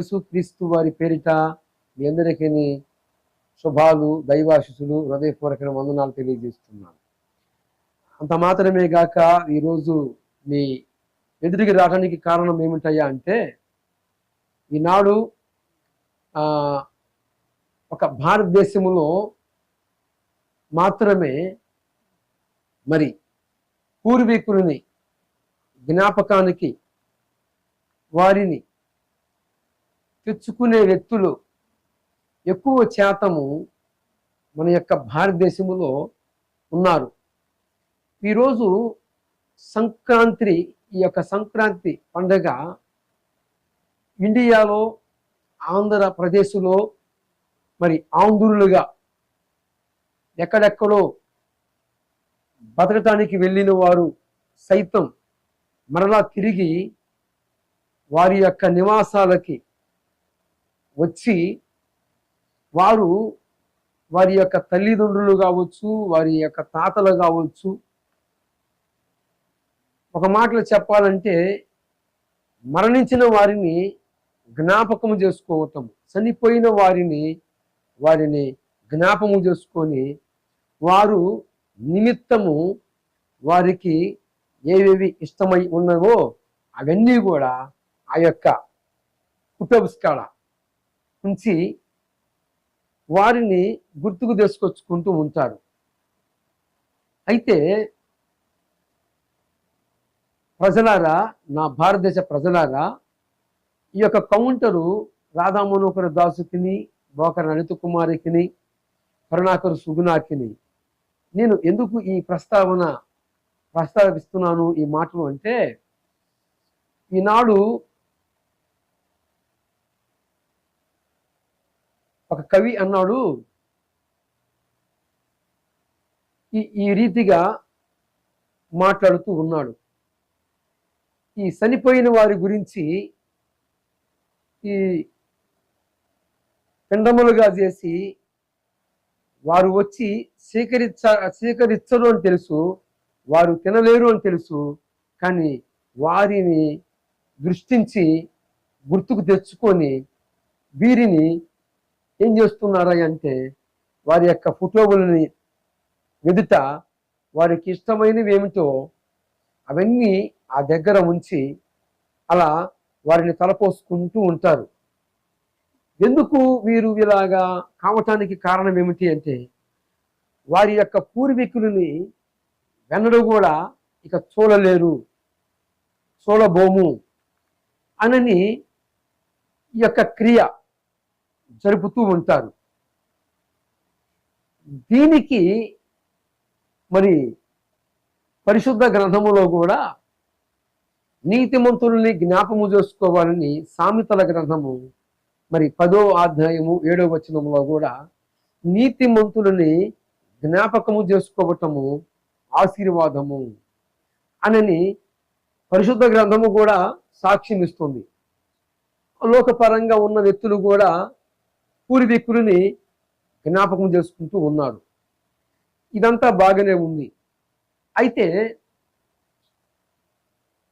యేసుక్రీస్తు వారి పేరిట మీ అందరికీ శుభాలు దైవాశిసులు హృదయపూర్వక వందనాలు తెలియజేస్తున్నాను. అంత మాత్రమే గాక ఈరోజు మీ ఎదురికి రావడానికి కారణం ఏమిటయ్యా అంటే ఈనాడు ఆ, ఒక భారతదేశంలో మాత్రమే మరి పూర్వీకులని జ్ఞాపకానికి వారిని తెచ్చుకునే వ్యక్తులు ఎక్కువ శాతము మన యొక్క భారతదేశంలో ఉన్నారు. ఈరోజు సంక్రాంతి ఈ యొక్క సంక్రాంతి పండగ ఇండియాలో ఆంధ్రప్రదేశ్లో మరి ఆంధ్రులుగా ఎక్కడెక్కడో బతకటానికి వెళ్ళిన వారు సైతం మరలా తిరిగి వారి యొక్క నివాసాలకి వచ్చి వారు వారి యొక్క తల్లిదండ్రులు కావచ్చు వారి యొక్క తాతలు కావచ్చు ఒక మాటలో చెప్పాలంటే మరణించిన వారిని జ్ఞాపకము చేసుకోవటం చనిపోయిన వారిని వారిని జ్ఞాపము చేసుకొని వారు నిమిత్తము వారికి ఏవేవి ఇష్టమై ఉన్నవో అవన్నీ కూడా ఆ యొక్క కుటుంబస్కాడ ఉంచి వారిని గుర్తుకు తీసుకొచ్చుకుంటూ ఉంటారు. అయితే ప్రజలారా నా భారతదేశ ప్రజలారా ఈ యొక్క కౌంటరు రాధా మనోహర దాసుకిని బోకర అనిత కుమారికిని కరుణాకర్ సుగుణాకిని నేను ఎందుకు ఈ ప్రస్తావన ప్రస్తావిస్తున్నాను ఈ మాటలు అంటే ఈనాడు ఒక కవి అన్నాడు ఈ ఈ రీతిగా మాట్లాడుతూ ఉన్నాడు. ఈ చనిపోయిన వారి గురించి ఈ పిండములుగా చేసి వారు వచ్చి స్వీకరించ స్వీకరించరు అని తెలుసు వారు తినలేరు అని తెలుసు కానీ వారిని దృష్టించి గుర్తుకు తెచ్చుకొని వీరిని ఏం చేస్తున్నారా అంటే వారి యొక్క ఫోటోలని ఎదుట వారికి ఇష్టమైనవి ఏమిటో అవన్నీ ఆ దగ్గర ఉంచి అలా వారిని తలపోసుకుంటూ ఉంటారు. ఎందుకు వీరు ఇలాగా కావటానికి కారణం ఏమిటి అంటే వారి యొక్క పూర్వీకులని వెన్నడు కూడా ఇక చూడలేరు చూడబోము అనని ఈ యొక్క క్రియ జరుపుతూ ఉంటారు. దీనికి మరి పరిశుద్ధ గ్రంథములో కూడా నీతిమంతుల్ని జ్ఞాపము చేసుకోవాలని సామెతల గ్రంథము మరి పదో అధ్యాయము ఏడో వచనంలో కూడా నీతిమంతులని జ్ఞాపకము చేసుకోవటము ఆశీర్వాదము అనని పరిశుద్ధ గ్రంథము కూడా సాక్ష్యం ఇస్తుంది లోకపరంగా ఉన్న వ్యక్తులు కూడా పూర్వీకులని జ్ఞాపకం చేసుకుంటూ ఉన్నారు. ఇదంతా బాగానే ఉంది. అయితే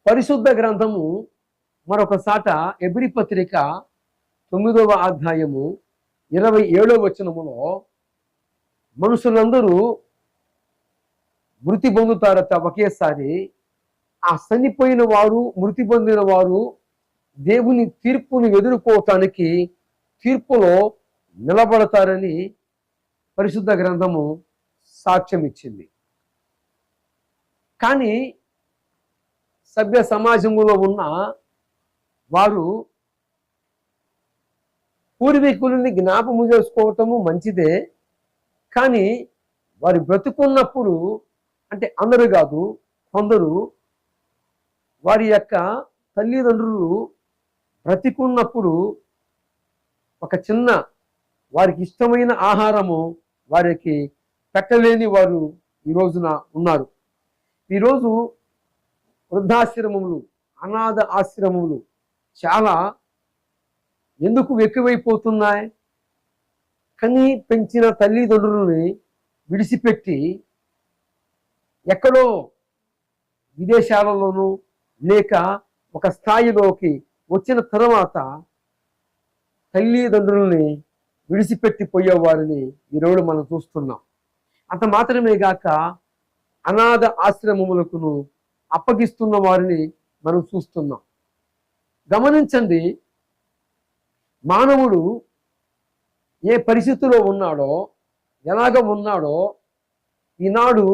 పరిశుద్ధ గ్రంథము మరొక సాట ఎబ్రి పత్రిక తొమ్మిదవ అధ్యాయము ఇరవై ఏడవ వచనములో మనుషులందరూ మృతి పొందుతారట ఒకేసారి. ఆ చనిపోయిన వారు మృతి పొందిన వారు దేవుని తీర్పుని ఎదుర్కోవటానికి తీర్పులో నిలబడతారని పరిశుద్ధ గ్రంథము సాక్ష్యం ఇచ్చింది కానీ సభ్య సమాజంలో ఉన్న వారు పూర్వీకులని జ్ఞాపము చేసుకోవటము మంచిదే కానీ వారి బ్రతుకున్నప్పుడు అంటే అందరూ కాదు కొందరు వారి యొక్క తల్లిదండ్రులు బ్రతికున్నప్పుడు ఒక చిన్న వారికి ఇష్టమైన ఆహారము వారికి పెట్టలేని వారు ఈ రోజున ఉన్నారు. ఈరోజు వృద్ధాశ్రమములు అనాథ ఆశ్రమములు చాలా ఎందుకు ఎక్కువైపోతున్నాయి? కని పెంచిన తల్లిదండ్రులని విడిచిపెట్టి ఎక్కడో విదేశాలలోనూ లేక ఒక స్థాయిలోకి వచ్చిన తర్వాత తల్లిదండ్రుల్ని విడిచిపెట్టి పోయేవారిని ఈరోజు మనం చూస్తున్నాం. అంత మాత్రమే గాక అనాథ ఆశ్రమములకును అప్పగిస్తున్న వారిని మనం చూస్తున్నాం. గమనించండి మానవుడు ఏ పరిస్థితిలో ఉన్నాడో ఎలాగ ఉన్నాడో ఈనాడు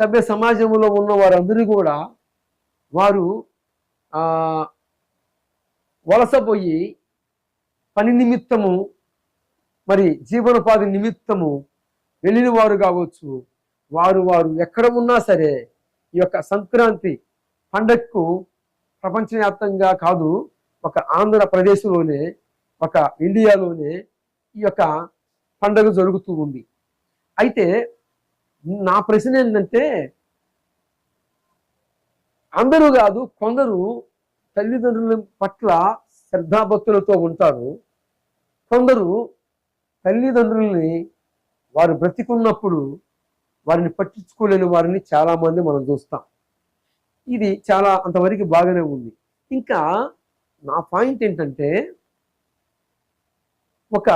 సభ్య సమాజంలో ఉన్న వారందరూ కూడా వారు వలసపోయి పని నిమిత్తము మరి జీవనోపాధి నిమిత్తము వెళ్ళిన వారు కావచ్చు వారు వారు ఎక్కడ ఉన్నా సరే ఈ యొక్క సంక్రాంతి పండగకు ప్రపంచవ్యాప్తంగా కాదు ఒక ఆంధ్రప్రదేశ్లోనే ఒక ఇండియాలోనే ఈ యొక్క పండగ జరుగుతూ ఉంది. అయితే నా ప్రశ్న ఏంటంటే అందరూ కాదు కొందరు తల్లిదండ్రుల పట్ల శ్రద్ధాభక్తులతో ఉంటారు కొందరు తల్లిదండ్రుల్ని వారు బ్రతికున్నప్పుడు వారిని పట్టించుకోలేని వారిని చాలామంది మనం చూస్తాం. ఇది చాలా అంతవరకు బాగానే ఉంది. ఇంకా నా పాయింట్ ఏంటంటే ఒక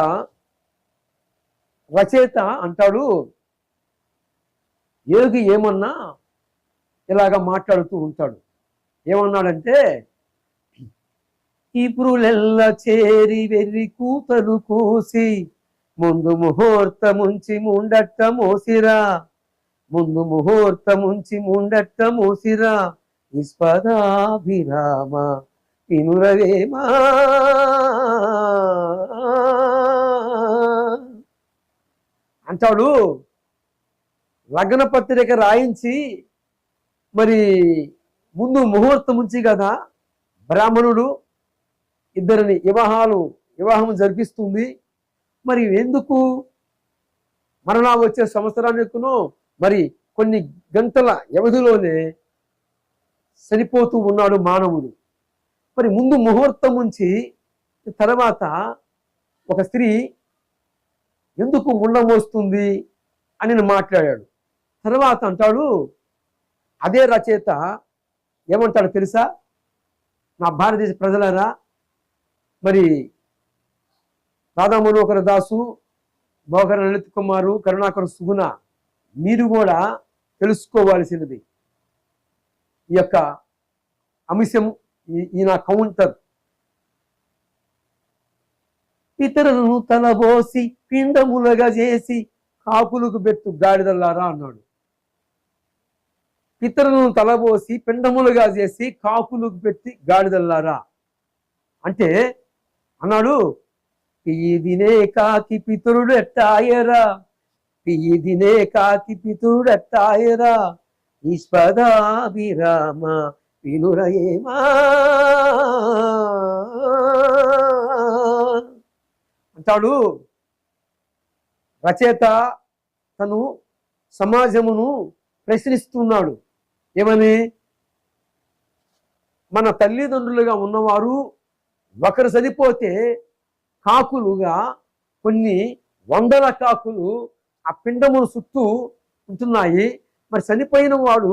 రచయిత అంటాడు యోగి ఏమన్నా ఇలాగ మాట్లాడుతూ ఉంటాడు. ఏమన్నాడంటే ఇపురులెల్ల చేరి వెర్రి కూతలు కోసి ముందు ముహూర్తముంచి ముండట్ట మోసిరా. ముందు ముహూర్తముంచి ముండట్ట మోసిరా. నిస్పదాభిరామ వినురవేమా. అంటాడు లగ్న పత్రిక రాయించి మరి ముందు ముహూర్తం ఉంచి కదా బ్రాహ్మణుడు ఇద్దరిని వివాహాలు వివాహం జరిపిస్తుంది. మరి ఎందుకు? మరణా వచ్చే సంవత్సరానికును మరి కొన్ని గంటల వ్యవధిలోనే చనిపోతూ ఉన్నాడు మానవుడు. మరి ముందు ముహూర్తం నుంచి తర్వాత ఒక స్త్రీ ఎందుకు ఉండమోస్తుంది అని నేను మాట్లాడాడు. తర్వాత అంటాడు అదే రచయిత ఏమంటాడు తెలుసా? నా భారతదేశ ప్రజలరా మరి రాధా మనోహర దాసు మోహర లలిత్ కుమారు కరుణాకర్ సుగుణ మీరు కూడా తెలుసుకోవాల్సినది. ఈ యొక్క అంశం ఈయన కౌంటర్. ఇతరులను తలబోసి పిండములగా చేసి కాకులకు పెట్టు గాడిదల్లారా అన్నాడు. ఇతరులను తలబోసి పిండములుగా చేసి కాకులకు పెట్టి గాడిదల్లారా అంటే అన్నాడు పియ్యిదినే కాకి పితరుడు ఎట్టాయరా పియ్యిదినే కాకి పితురుడు ఎట్టాయరా ఈశ్వదాభిరామ వినురయేమా. అంటాడు రచయిత తను సమాజమును ప్రశ్నిస్తున్నాడు. ఏమని? మన తల్లిదండ్రులుగా ఉన్నవారు ఒకరు చనిపోతే కాకులుగా కొన్ని వందల కాకులు ఆ పిండమును చుట్టూ ఉంటున్నాయి. మరి చనిపోయిన వాడు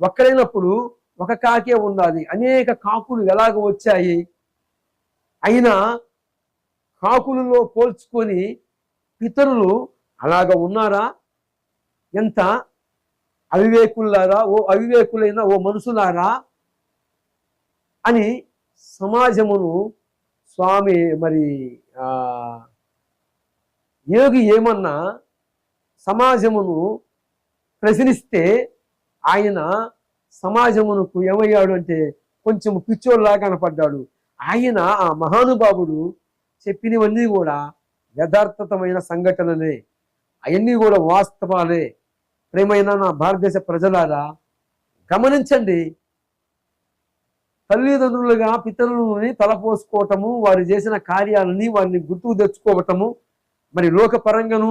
ఒక్కరైనప్పుడు ఒక కాకే ఉండాలి. అనేక కాకులు ఎలాగ వచ్చాయి? అయినా కాకులలో పోల్చుకొని పితరులు అలాగ ఉన్నారా? ఎంత అవివేకులారా ఓ అవివేకులైన ఓ మనుషులారా? అని సమాజమును స్వామి మరి యోగి ఏమన్నా సమాజమును ప్రశ్నిస్తే ఆయన సమాజమునకు ఏమయ్యాడు అంటే కొంచెం పిచ్చోళ్ళలా కనపడ్డాడు. ఆయన ఆ మహానుభావుడు చెప్పినవన్నీ కూడా యథార్థతమైన సంఘటనలే. అవన్నీ కూడా వాస్తవాలే. ప్రేమైన నా భారతదేశ ప్రజలారా గమనించండి. తల్లిదండ్రులుగా పితరులని తలపోసుకోవటము వారు చేసిన కార్యాలని వారిని గుర్తుకు తెచ్చుకోవటము మరి లోకపరంగాను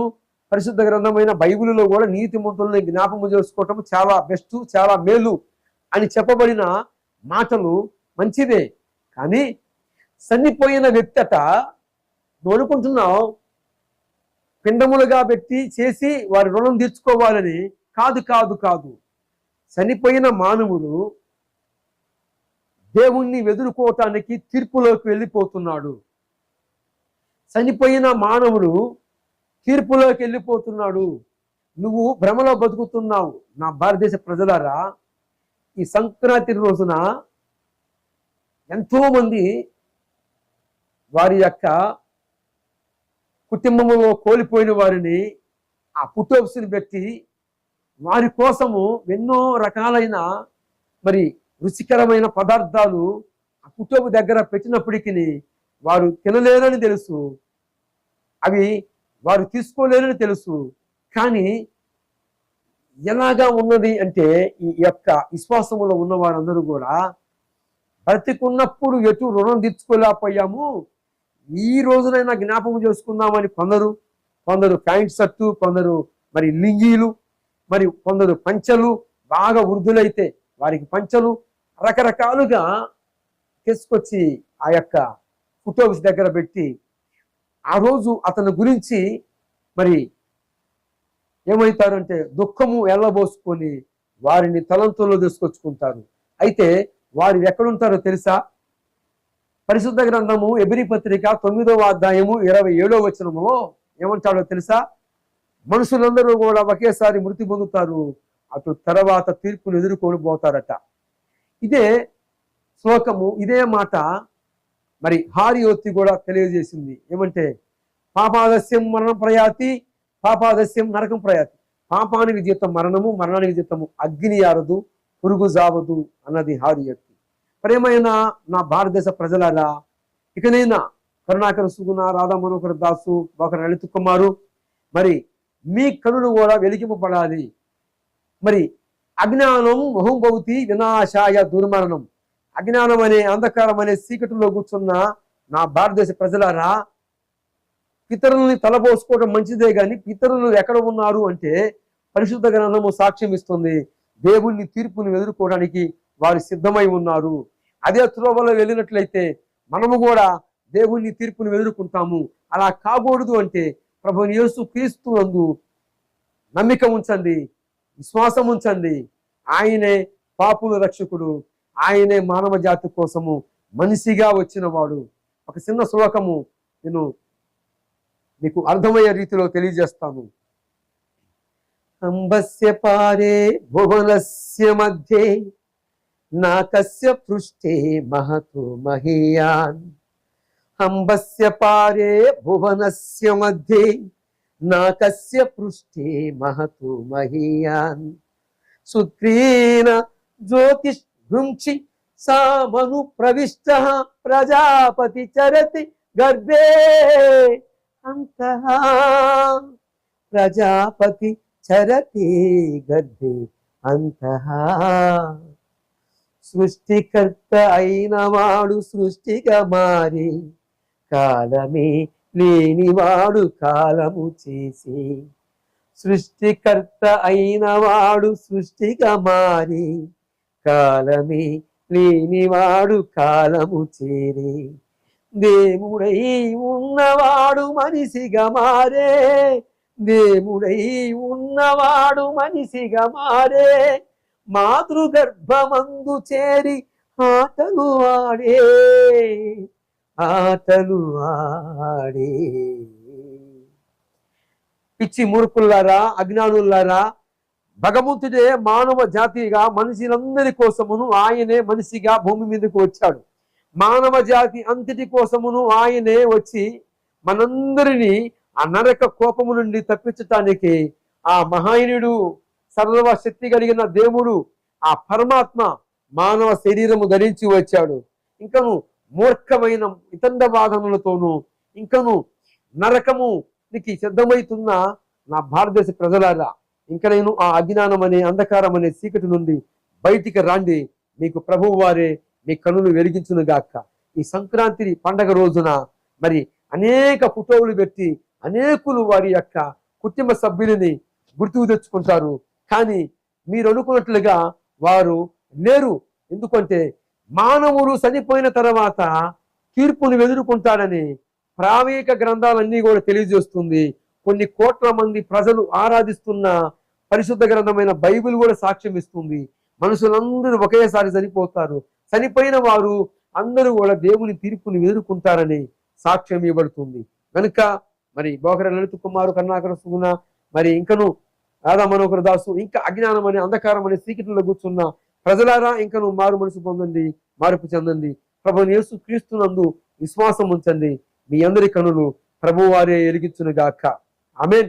పరిశుద్ధ గ్రంథమైన బైబిల్లో కూడా నీతిమంతుల్ని జ్ఞాపకం చేసుకోవటం చాలా బెస్ట్ చాలా మేలు అని చెప్పబడిన మాటలు మంచిదే కానీ చనిపోయిన వ్యక్తట నువ్వు అనుకుంటున్నావు పిండములుగా పెట్టి చేసి వారి రుణం తీర్చుకోవాలని కాదు కాదు కాదు. చనిపోయిన మానవుడు దేవుణ్ణి వెదురుకోవటానికి తీర్పులోకి వెళ్ళిపోతున్నాడు. చనిపోయిన మానవుడు తీర్పులోకి వెళ్ళిపోతున్నాడు. నువ్వు భ్రమలో బతుకుతున్నావు. నా భారతదేశ ప్రజలారా ఈ సంక్రాంతి రోజున ఎంతోమంది వారి యొక్క కుటుంబంలో కోల్పోయిన వారిని ఆ పుట్టోప్స్ని పెట్టి వారి కోసము ఎన్నో రకాలైన మరి రుచికరమైన పదార్థాలు ఆ దగ్గర పెట్టినప్పటికీ వారు తినలేరని తెలుసు. అవి వారు తీసుకోలేరని తెలుసు. కానీ ఎలాగా ఉన్నది అంటే ఈ యొక్క విశ్వాసములో ఉన్న వారందరూ కూడా బ్రతికున్నప్పుడు ఎటు రుణం తీర్చుకోలేకపోయాము. ఈ రోజునైనా జ్ఞాపకం చేసుకుందామని కొందరు కొందరు ప్యాంట్ షర్టు కొందరు మరి లింగీలు మరి కొందరు పంచలు బాగా వృద్ధులైతే వారికి పంచలు రకరకాలుగా తీసుకొచ్చి ఆ యొక్క ఫుటోస్ దగ్గర పెట్టి ఆ రోజు అతని గురించి మరి ఏమవుతారంటే దుఃఖము ఎల్లబోసుకొని వారిని తలంతంలో తీసుకొచ్చుకుంటారు. అయితే వారు ఎక్కడుంటారో తెలుసా? పరిశుద్ధ గ్రంథము ఎబిరి పత్రిక తొమ్మిదవ అధ్యాయము ఇరవై ఏడో వచనములో ఏమంటాడో తెలుసా? మనుషులందరూ కూడా ఒకేసారి మృతి పొందుతారు. అటు తర్వాత తీర్పును ఎదుర్కొని పోతారట. ఇదే శ్లోకము ఇదే మాట మరి హారియోత్తి కూడా తెలియజేసింది. ఏమంటే పాపాదస్యం మరణం ప్రయాతి పాపాదస్యం నరకం ప్రయాతి. పాపానికి జీతం మరణము మరణానికి జీతము అగ్ని ఆరదు పురుగు జావదు అన్నది హారియత్తి ప్రేమైన నా భారతదేశ ప్రజలారా ఇకనైనా కరుణాకర సుగుణ రాధా మనోహర్ దాసు ఒకరు లలిత్ కుమారు మరి మీ కనులు కూడా వెలిగింపబడాలి. మరి అజ్ఞానం మహోభవతి వినాశాయ దుర్మరణం. అజ్ఞానం అనే అంధకారం అనే చీకటిలో కూర్చున్న నా భారతదేశ ప్రజలారా పితరుల్ని తలపోసుకోవడం మంచిదే కానీ పితరులు ఎక్కడ ఉన్నారు అంటే పరిశుద్ధ గ్రంథము సాక్ష్యం ఇస్తుంది. దేవుణ్ణి తీర్పుని ఎదుర్కోవడానికి వారు సిద్ధమై ఉన్నారు. అదే త్రోవలో వెళ్ళినట్లయితే మనము కూడా దేవుని తీర్పుని ఎదుర్కొంటాము. అలా కాకూడదు అంటే ప్రభు యేసు క్రీస్తు నందు నమ్మిక ఉంచండి. విశ్వాసం ఉంచండి. ఆయనే పాపుల రక్షకుడు. ఆయనే మానవ జాతి కోసము మనిషిగా వచ్చిన వాడు ఒక చిన్న శ్లోకము నేను మీకు అర్థమయ్యే రీతిలో తెలియజేస్తాను. అంబస్య పారే భువనస్య మధ్యే నాకస్య పృష్ఠే మహతో మహేయాన్. అంబస్య పారే భువనస్య మధ్యే నాకస్య పృష్ఠే మహతు మహీయాన్. సుగ్రీన జ్యోతిష్ భృంక్షి సామను ప్రవిష్ట ప్రజాపతి చరతి గర్భే అంత. ప్రజాపతి చరతి గర్భే అంత. సృష్టికర్త అయిన వాడు సృష్టిగా మారి కాలమే లేనివాడు కాలము చేసి సృష్టికర్త అయిన వాడు సృష్టిగా మారి కాలమే లేనివాడు కాలము చేరి దేవుడై ఉన్నవాడు మనిషిగా మారే దేవుడై ఉన్నవాడు మనిషిగా మారే మాతృగర్భమందు చేరి ఆటలు ఆడే. ఆటలు ఆడే. పిచ్చి మూర్ఖుల్లారా అజ్ఞానుల్లారా భగవంతుడే మానవ జాతిగా మనుషులందరి కోసమును ఆయనే మనిషిగా భూమి మీదకు వచ్చాడు. మానవ జాతి అంతటి కోసమును ఆయనే వచ్చి మనందరినీ ఆ నరక కోపము నుండి తప్పించటానికి ఆ మహాయనుడు సర్వశక్తి కలిగిన దేవుడు ఆ పరమాత్మ మానవ శరీరము ధరించి వచ్చాడు. ఇంకను మూర్ఖమైన ఇతండవాదములతోనూ ఇంకను నరకము నీకు సిద్ధమవుతున్న నా భారతదేశ ప్రజలారా ఇంకా నేను ఆ అజ్ఞానం అనే అంధకారం అనే చీకటి నుండి బయటికి రాండి మీకు ప్రభువు వారే మీ కనులు వెలిగించును గాక. ఈ సంక్రాంతి పండగ రోజున మరి అనేక ఫోటోలు పెట్టి అనేకులు వారి యొక్క కుటుంబ సభ్యులని గుర్తుకు తెచ్చుకుంటారు. కానీ మీరు అనుకున్నట్లుగా వారు లేరు. ఎందుకంటే మానవుడు చనిపోయిన తర్వాత తీర్పును ఎదుర్కొంటాడని ప్రావేక గ్రంథాలన్నీ కూడా తెలియజేస్తుంది. కొన్ని కోట్ల మంది ప్రజలు ఆరాధిస్తున్న పరిశుద్ధ గ్రంథమైన బైబిల్ కూడా సాక్ష్యం ఇస్తుంది. మనుషులందరూ ఒకేసారి చనిపోతారు. చనిపోయిన వారు అందరూ కూడా దేవుని తీర్పుని ఎదుర్కొంటారని సాక్ష్యం ఇవ్వబడుతుంది. కనుక మరి బోకర లలిత కుమారు కర్ణాకర సుగుణ మరి ఇంకను రాధా మనోహర దాసు ఇంకా అజ్ఞానం అనే అంధకారం అనే సీకిట్లో కూర్చున్న ప్రజలారా ఇంకను మారు మనసు పొందండి మార్పు చెందండి. ప్రభు యేసు క్రీస్తునందు విశ్వాసం ఉంచండి. మీ అందరి కనులు ప్రభువారే ఎరిగించునుగాక ఆమెన్.